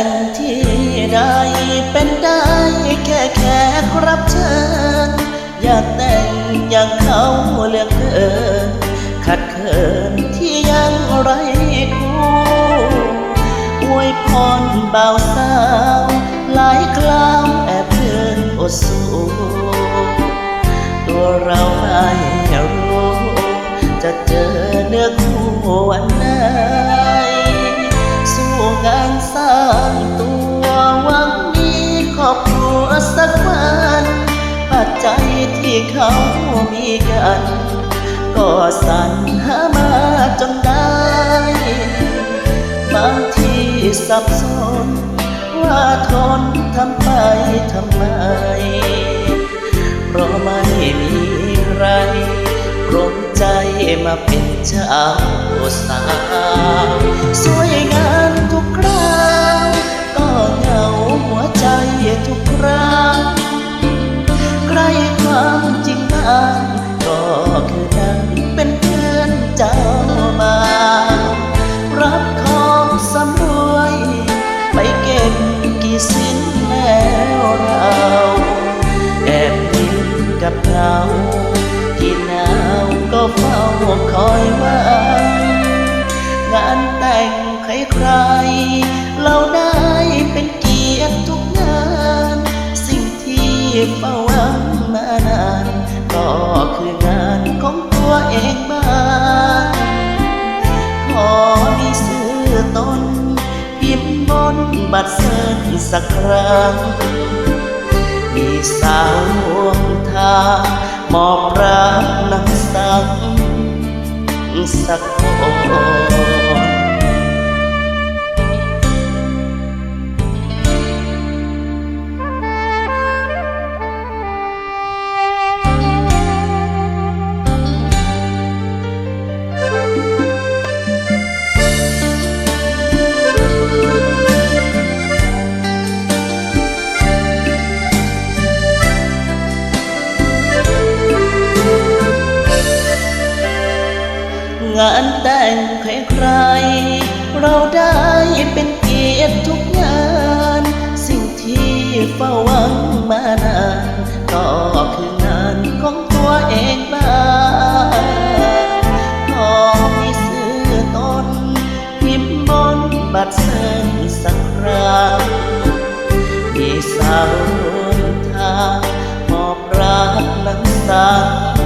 ่งที่ใดเป็นได้แค่แขกรับเชิญอยากแต่งอย่างเขาเลือกเธอขัดเขินที่ยังไรคู่อวยพรบ่าวสาวหลายคราวแอบเพิ่อนอดสูตัวเราไม่รู้จะเจอเนื้อคู่วันนั้น เขามีกัน ก็สรรหามาจนได้ บางทีสับสน ว่าทนทำไปทำไม เพราะไม่มีใครรมใจมาเป็นเจ้าสาวสวย่เฝ้าหวังมานานก็คืองานของตัวเองบ้างขอมีซื้อตนพิมพ์บนบัตรเสิร์สักครั้ง มีสาวร่วมทางมอบรักนักสังสักคน งานแต่งใครๆเราได้เป็นเกียรติทุกงาน สิ่งที่เฝ้าหวังมานานก็คืองานของตัวเองบ้างขอมีซื้อตนพิมพ์บนบัตรเสิร์ชสักครั้งมีสาวร่วมทางมอบรักนักสัง